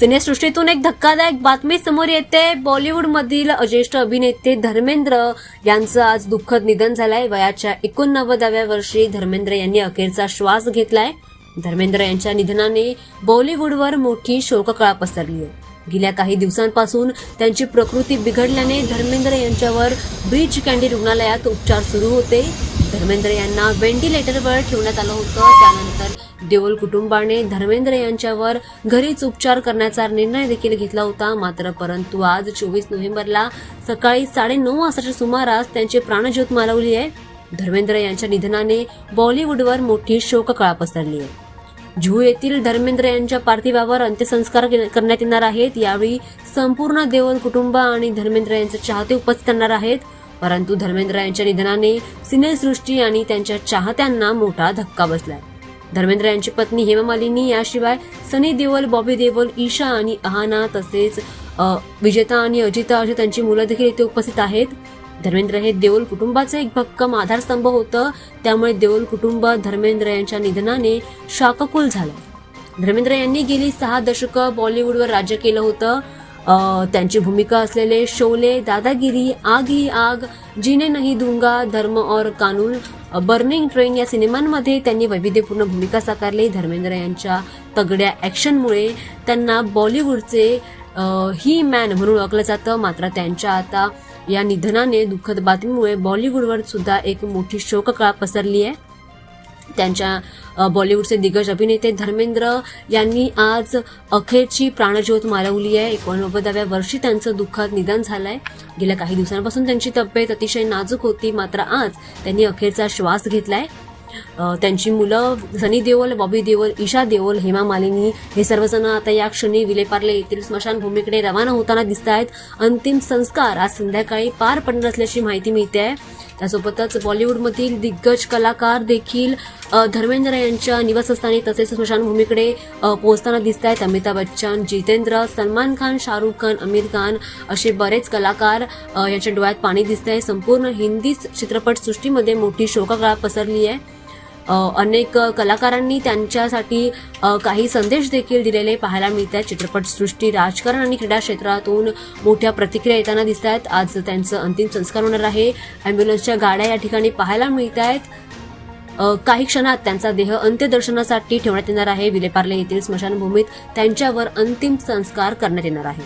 सिनेसृष्टीतून एक धक्कादायक बातमी समोर येते. बॉलिवूडमधील ज्येष्ठ अभिनेते धर्मेंद्र यांचं आज दुःखद निधन झालंय. वयाच्या एकोणनव्वदाव्या वर्षी धर्मेंद्र यांनी अखेरचा श्वास घेतलाय. धर्मेंद्र यांच्या निधनाने बॉलिवूडवर मोठी शोककळा पसरली आहे. गेल्या काही दिवसांपासून त्यांची प्रकृती बिघडल्याने धर्मेंद्र यांच्यावर ब्रिज कँडी रुग्णालयात उपचार सुरू होते. धर्मेंद्र यांना व्हेंटिलेटरवर ठेवण्यात आलं होतं. त्यानंतर देओल कुटुंबाने धर्मेंद्र यांच्यावर घरीच उपचार करण्याचा निर्णय देखील घेतला होता. मात्र परंतु आज चोवीस नोव्हेंबरला सकाळी साडेनऊ वाजताच्या सुमारास त्यांची प्राणज्योत मालवली आहे. धर्मेंद्र यांच्या निधनाने बॉलिवूडवर मोठी शोककळा पसरली आहे. जुहू येथील धर्मेंद्र यांच्या पार्थिवावर अंत्यसंस्कार करण्यात येणार आहेत. यावेळी संपूर्ण देवल कुटुंब आणि धर्मेंद्र यांचे चाहते उपस्थित राहणार आहेत. परंतु धर्मेंद्र यांच्या निधनाने सिनेसृष्टी आणि त्यांच्या चाहत्यांना मोठा धक्का बसलाय. धर्मेंद्र यांची पत्नी हेमा मालिनी याशिवाय सनी देओल बॉबी देओल ईशा आणि अहाना तसेच विजेता आणि अजिता अशी त्यांची मुलं देखील इथे उपस्थित आहेत. धर्मेंद्र हे देओल कुटुंबाचं एक भक्कम आधारस्तंभ होतं. त्यामुळे देओल कुटुंब धर्मेंद्र यांच्या निधनाने शाककुल झालं. धर्मेंद्र यांनी गेली सहा दशकं बॉलिवूडवर राज्य केलं होतं. त्यांची भूमिका असलेले शोले दादागिरी आग ही आग जिने नाही दुंगा धर्म और कानून बर्निंग ट्रेन या सिनेमांमध्ये त्यांनी वैविध्यपूर्ण भूमिका साकारली. धर्मेंद्र यांच्या तगड्या ॲक्शनमुळे त्यांना बॉलिवूडचे ही मॅन म्हणून ओळखलं जातं. मात्र त्यांच्या आता या निधनाने दुःखद बातमीमुळे बॉलिवूडवर सुद्धा एक मोठी शोककळा पसरली आहे. त्यांच्या बॉलिवूडचे दिग्गज अभिनेते धर्मेंद्र यांनी आज अखेरची प्राणज्योत मालवली आहे. एकोणनव्वदाव्या वर्षी त्यांचं दुःखद निधन आहे गेल्या काही दिवसांपासून त्यांची तब्येत अतिशय नाजूक होती. मात्र आज त्यांनी अखेरचा श्वास घेतलाय. आहे त्यांची मुलं सनी देओल बॉबी देओल ईशा देओल हेमा मालिनी हे सर्वजण आता या क्षणी विलेपार्ले येथील स्मशानभूमीकडे रवाना होताना दिसत आहेत अंतिम संस्कार आज संध्याकाळी पार पडणार असल्याची माहिती मिळते आहे त्यासोबतच बॉलिवूडमधील दिग्गज कलाकार देखील धर्मेंद्र यांच्या निवासस्थानी तसेच स्मशानभूमीकडे पोहोचताना दिसत आहेत अमिताभ बच्चन जितेंद्र सलमान खान शाहरुख खान आमिर खान असे बरेच कलाकार यांच्या डोळ्यात पाणी दिसत आहे संपूर्ण हिंदी चित्रपटसृष्टीमध्ये मोठी शोककळा पसरली आहे अनेक कलाकारांनी त्यांच्यासाठी काही संदेश देखील दिलेले पाहायला मिळत आहेत चित्रपटसृष्टी राजकारण आणि क्रीडा क्षेत्रातून मोठ्या प्रतिक्रिया येताना दिसत आहेत आज त्यांचं अंतिम संस्कार होणार आहे. अँब्युलन्सच्या गाड्या या ठिकाणी पाहायला मिळत आहेत काही क्षणात त्यांचा देह अंत्यदर्शनासाठी ठेवण्यात येणार आहे. विलेपार्ले येथील स्मशानभूमीत त्यांच्यावर अंतिम संस्कार करण्यात येणार आहे.